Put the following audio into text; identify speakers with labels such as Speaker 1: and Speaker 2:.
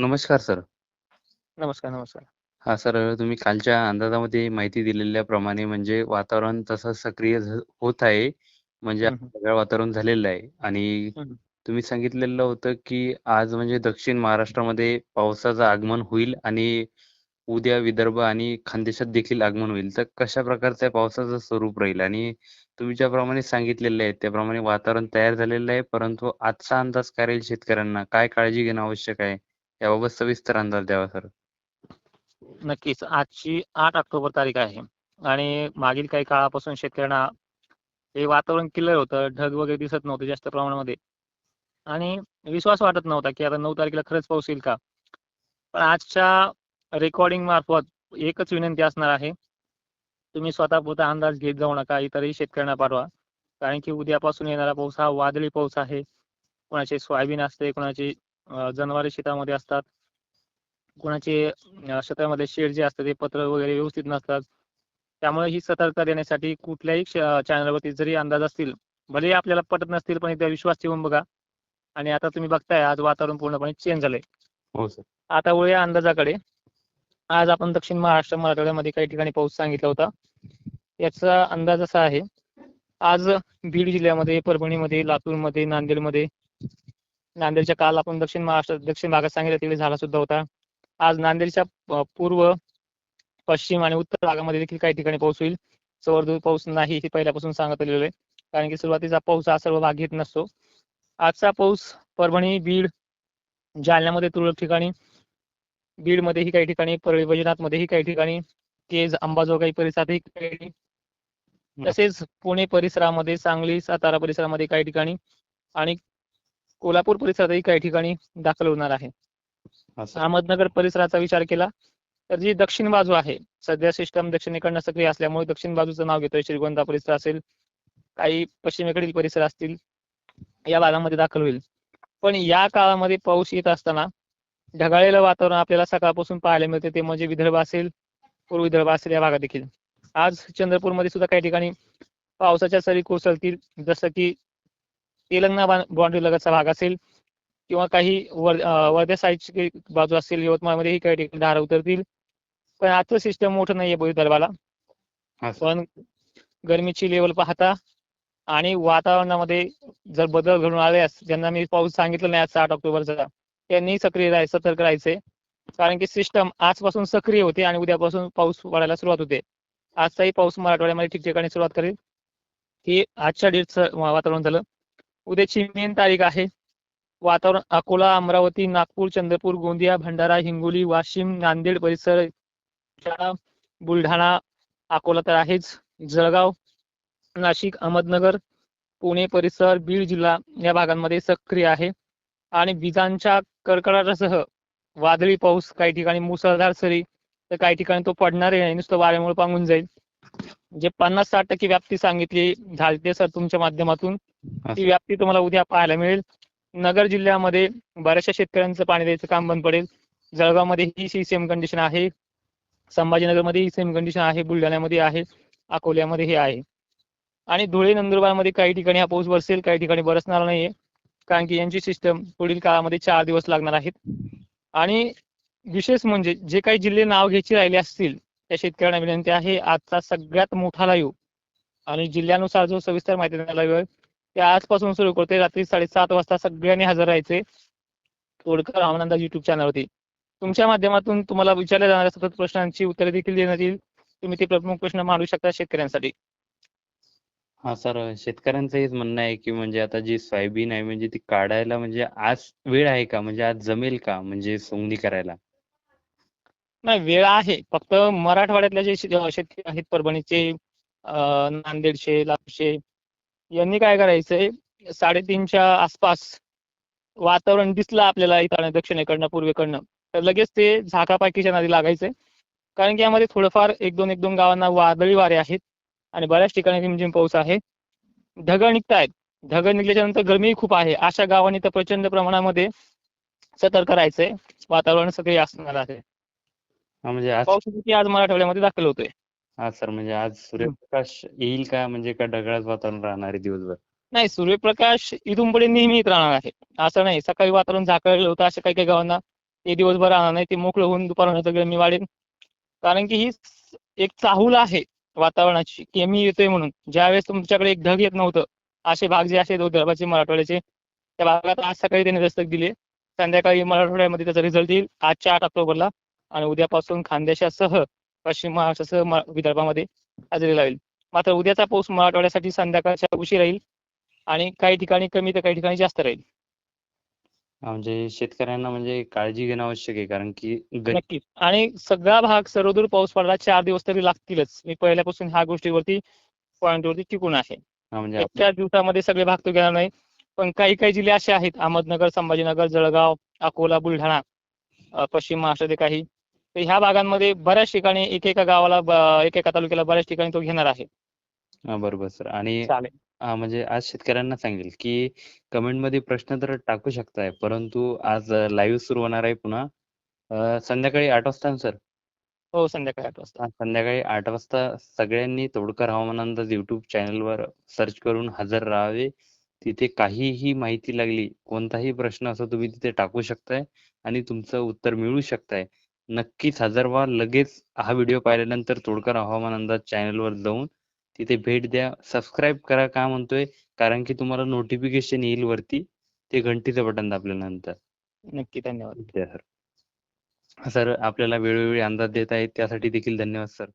Speaker 1: नमस्कार सर.
Speaker 2: नमस्कार, नमस्कार.
Speaker 1: हां सर, तुम्ही कालच्या अंदाजामध्ये माहिती दिलेल्याप्रमाणे म्हणजे वातावरण तसं सक्रिय झ होत आहे. म्हणजे. ढगाळ वातावरण झालेलं आहे आणि. तुम्ही सांगितलेलं होतं, की आज म्हणजे दक्षिण महाराष्ट्रामध्ये पावसाचं आगमन होईल आणि उद्या विदर्भ आणि खानदेशात देखील आगमन होईल. तर कशा प्रकारचं पावसाचं स्वरूप राहील? आणि तुम्ही ज्याप्रमाणे सांगितलेलं आहे त्याप्रमाणे वातावरण तयार झालेलं आहे, परंतु आजचा अंदाज काय राहील शेतकऱ्यांना? काय काळजी घेणं आवश्यक आहे? याबाबत सविस्तर अंदाज द्यावा सर.
Speaker 2: नक्कीच. आजची आठ ऑक्टोबर तारीख आहे आणि मागील काही काळापासून शेतकऱ्यांना हे वातावरण क्लिअर होतं. ढग वगैरे दिसत नव्हते जास्त प्रमाणामध्ये आणि विश्वास वाटत नव्हता, की आता नऊ तारखेला खरंच पाऊस येईल का? पण आजच्या रेकॉर्डिंग मार्फत एकच विनंती असणार आहे. तुम्ही स्वतःपुरता अंदाज घेत जाऊ नका. इतरही शेतकऱ्यांना पाठवा. कारण की उद्यापासून येणारा पाऊस हा वादळी पाऊस आहे. कोणाचे सोयाबीन असते, कोणाची जनावरे शेतामध्ये असतात. कोणाचे शेतामध्ये शेड जे असतं ते पत्र वगैरे व्यवस्थित नसतात. त्यामुळे ही सतर्कता देण्यासाठी कुठल्याही चॅनलवरती जरी अंदाज असतील, भलेही आपल्याला पटत नसतील, पण एकदा विश्वास ठेवून बघा. आणि आता तुम्ही बघताय आज वातावरण पूर्णपणे चेंज झालंय.
Speaker 1: हो.
Speaker 2: आता वळूया अंदाजाकडे. आज आपण दक्षिण महाराष्ट्र, मराठवाड्यामध्ये काही ठिकाणी पाऊस सांगितला होता. याचा अंदाज असा आहे. आज बीड जिल्ह्यामध्ये, परभणीमध्ये, लातूरमध्ये, नांदेडमध्ये नांदेडच्या काल आपण दक्षिण महाराष्ट्र दक्षिण भागात सांगितलं तिकडे झाला सुद्धा होता. आज नांदेडच्या पूर्व, पश्चिम आणि उत्तर भागामध्ये देखील काही ठिकाणी पाऊस होईल. जोरदार पाऊस नाही हे पहिल्यापासून सांगत आलेलो आहे. कारण की सुरुवातीचा पाऊस हा सर्व भाग घेत नसतो. आजचा पाऊस परभणी, बीड, जालन्यामध्ये तुरळक ठिकाणी, बीडमध्येही काही ठिकाणी, परळी वैजनाथमध्येही काही ठिकाणी, केज, अंबाजोगाई परिसरातही काही तसेच पुणे परिसरामध्ये, सांगली, सातारा परिसरामध्ये काही ठिकाणी आणि कोल्हापूर परिसरातही काही ठिकाणी दाखल होणार आहे. अहमदनगर परिसराचा विचार केला तर जी दक्षिण बाजू आहे, सध्या सिस्टम दक्षिणेकडनं सक्रिय असल्यामुळे दक्षिण बाजूचं नाव घेतोय. श्रीगोंदा परिसर असेल, काही पश्चिमेकडील परिसर असतील, या भागामध्ये दाखल होईल. पण या काळामध्ये पाऊस येत असताना ढगाळलेलं वातावरण आपल्याला सकाळपासून पाहायला मिळते. ते म्हणजे विदर्भ असेल, पूर्व विदर्भ असेल या भागात देखील. आज चंद्रपूरमध्ये सुद्धा काही ठिकाणी पावसाच्या सरी कोसळतील. जसं की तेलंगणा बाउंड्री लगतचा भाग असेल किंवा काही वर अ, वर्धा साईडची बाजू असेल, यवतमाळमध्येही काही ठिकाणी धारा उतरतील. पण आजचं सिस्टम मोठं नाहीये.
Speaker 1: हां सर.
Speaker 2: पण गरमीची लेवल पाहता आणि वातावरणामध्ये जर बदल घडून आल्यास ज्यांना मी पाऊस सांगितलं नाही आज 8 ऑक्टोबरचा, त्यांनी सक्रिय राहायचं, सतर्क राहायचंय. कारण की सिस्टम आजपासून सक्रिय होते आणि उद्यापासून पाऊस पडायला सुरुवात होते. आजचाही पाऊस मराठवाड्यामध्ये ठिकठिकाणी सुरुवात करेल. हे आजच्या डेटचं वातावरण झालं. उद्याची मेन तारीख आहे. वातावरण अकोला, अमरावती, नागपूर, चंद्रपूर, गोंदिया, भंडारा, हिंगोली, वाशिम, नांदेड परिसर, बुलढाणा, अकोला तर आहेच, जळगाव, नाशिक, अहमदनगर, पुणे परिसर, बीड जिल्हा या भागांमध्ये सक्रिय आहे आणि विजांच्या कडकडाटासह वादळी पाऊस, काही ठिकाणी मुसळधार सरी, तर काही ठिकाणी तो पडणार नाही, नुसतं वाऱ्यामुळे पांगून जाईल. जे 50-60% व्याप्ती सांगितली झालते सर तुमच्या माध्यमातून, ती व्याप्ती तुम्हाला उद्या पाहायला मिळेल. नगर जिल्ह्यामध्ये बऱ्याचशा शेतकऱ्यांचं पाणी द्यायचं काम बंद पडेल. जळगावमध्ये ही सेम कंडिशन आहे. संभाजीनगरमध्ये ही सेम कंडिशन आहे. बुलढाण्यामध्ये आहे. अकोल्यामध्ये हे आहे. आणि धुळे, नंदुरबारमध्ये काही ठिकाणी हा पाऊस बरसेल, काही ठिकाणी बरसणार नाहीये. कारण की यांची सिस्टम पुढील काळामध्ये चार दिवस लागणार आहेत. आणि विशेष म्हणजे जे काही जिल्हे नाव घ्यायचे राहिले असतील, त्या शेतकऱ्यांना विनंती आहे आजचा सगळ्यात मोठा लाईव्ह आणि जिल्ह्यानुसार जो सविस्तर माहिती देणारा लाईव्ह आहे, ते आजपासून सुरू करतोय. रात्री 7:30 वाजता सगळ्यांनी हजर राहायचंय. तोडकर अंदाज YouTube चॅनलवरती. तुमच्या माध्यमातून तुम्हाला विचारल्या जाणाऱ्या सतत प्रश्नांची उत्तरे देखील देण्यात येईल. तुम्ही ते प्रमुख प्रश्न मांडू शकता शेतकऱ्यांसाठी.
Speaker 1: हां सर. शेतकऱ्यांचं हेच म्हणणं आहे, की म्हणजे आता जी सोयाबीन आहे म्हणजे ती काढायला म्हणजे आज वेळ आहे का? म्हणजे आज जमेल का म्हणजे सोंगणी करायला?
Speaker 2: नाही वेळ आहे. फक्त मराठवाड्यातले जे शेतकरी आहेत परभणीचे, नांदेडचे, लातूरचे यांनी काय करायचंय 3:30च्या आसपास वातावरण दिसलं आपल्याला इथं दक्षिणेकडनं, पूर्वेकडनं तर लगेच ते झाकापाकीच्या नादी लागायचंय. कारण की यामध्ये थोडंफार 1-2, 1-2 गावांना वादळी वारे आहेत आणि बऱ्याच ठिकाणी रिमझिम पाऊस आहे. ढगं निघतायत. ढगं निघल्याच्या नंतर गरमीही खूप आहे. अशा गावांनी तर प्रचंड प्रमाणामध्ये सतर्क राहायचंय. वातावरण सक्रिय असणार आहे.
Speaker 1: म्हणजे
Speaker 2: पाऊस आज मराठवाड्यामध्ये दाखल होतोय.
Speaker 1: हा सर. म्हणजे आज सूर्यप्रकाश येईल का? म्हणजे का ढगाळच वातावरण राहणार आहे दिवसभर?
Speaker 2: नाही सूर्यप्रकाश इथून पुढे नेहमी राहणार आहे. असं नाही सकाळी वातावरण झाकळलं होतं अशा काही काही गावांना ते दिवसभर राहणार नाही ते मोकळं होऊन दुपारनंतर मी वाढेल कारण की ही एक चाहूल आहे वातावरणाची कमी मी येतोय म्हणून ज्यावेळेस तुमच्याकडे एक ढग येत नव्हतं असे भाग जे असे विदर्भाचे मराठवाड्याचे त्या भागात आज सकाळी त्यांनी दस्तक दिली संध्याकाळी मराठवाड्यामध्ये त्याचा रिझल्ट येईल आजच्या आठ ऑक्टोबरला आणि उद्यापासून खानदेशासह पश्चिम महाराष्ट्रासह विदर्भामध्ये हजेरी लावेल. मात्र उद्याचा पाऊस मराठवाड्यासाठी संध्याकाळच्या उशीर राहील आणि काही ठिकाणी कमी तर काही ठिकाणी जास्त राहील.
Speaker 1: म्हणजे शेतकऱ्यांना म्हणजे काळजी घेणं आवश्यक आहे कारण की
Speaker 2: नक्कीच. आणि सगळा भाग सर्वदूर पाऊस पडायला चार दिवस तरी लागतीलच. मी पहिल्यापासून ह्या गोष्टीवरती पॉईंटवरती टिकून आहे.
Speaker 1: म्हणजे
Speaker 2: एका दिवसामध्ये सगळे भाग तो घेणार नाही. पण काही काही जिल्हे असे आहेत. अहमदनगर संभाजीनगर जळगाव अकोला बुलढाणा पश्चिम महाराष्ट्रातील काही तर ह्या भागांमध्ये बऱ्याच ठिकाणी एकेका गावाला एकेका तालुक्याला बऱ्याच ठिकाणी तो घेणार आहे.
Speaker 1: हा, बरोबर सर. आणि म्हणजे आज शेतकऱ्यांना सांगेल की कमेंटमध्ये प्रश्न तर टाकू शकताय परंतु आज लाईव्ह सुरू होणार आहे पुन्हा. संध्याकाळी आठ वाजता सर?
Speaker 2: हो संध्याकाळी आठ वाजता.
Speaker 1: संध्याकाळी आठ वाजता सगळ्यांनी तोडकर हवामान अंदाज युट्यूब चॅनलवर सर्च करून हजर राहावे. तिथे काहीही माहिती लागली कोणताही प्रश्न असो तुम्ही तिथे टाकू शकताय आणि तुमचं उत्तर मिळू शकताय. नक्कीच हजर व्हा. लगेच हा व्हिडिओ पाहिल्यानंतर तोडकर हवामान अंदाज चॅनलवर जाऊन तिथे भेट द्या. सबस्क्राईब करा का म्हणतोय? कारण की तुम्हाला नोटिफिकेशन येईल वरती. ते घंटीचं बटन दाबल्यानंतर.
Speaker 2: नक्की धन्यवाद.
Speaker 1: सर सर आपल्याला वेळोवेळी अंदाज देत आहेत. त्यासाठी देखील धन्यवाद सर.